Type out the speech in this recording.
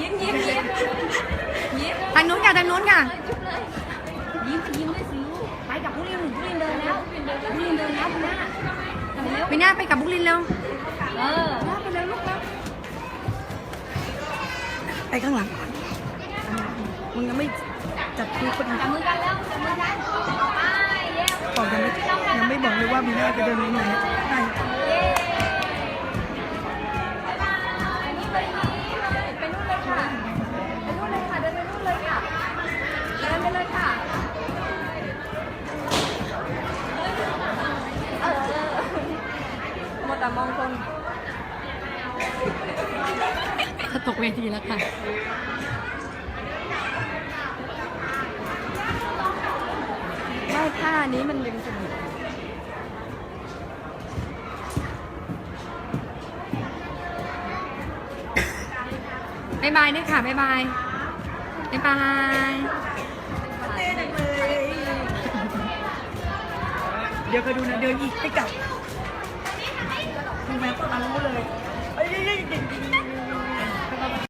ยิ้มยิ้มยิ้มยิ้มทางนู้นค่ะทางนู้นค่ะยิ้มยิ้มด้วยสิลูกไปกับผู้ลินผู้ลินเดินแล้วผู้ลินเดินแล้วคุณน้าทำเร็ววินาไปกับบุกลินเร็วเออไปเร็วลูกแล้วไปข้างหลังก่อนมึงยังไม่จัดคิวคนอื่นจับมือกันแล้วจับมือกันไปเย้บอกยังไม่ยังไม่บอกเลยว่ามีหน้าจะเดินไปไหนได้ หมดแต่มองคนจะตกเวทีแล้วค่ะไม่ท่านี้มันดึงสนุกบ๊ายบายด้วยค่ะบ๊ายบายบ๊ายบายเดี๋ยวก็ดูนะ เดินอีกให้กลับ ดูแม่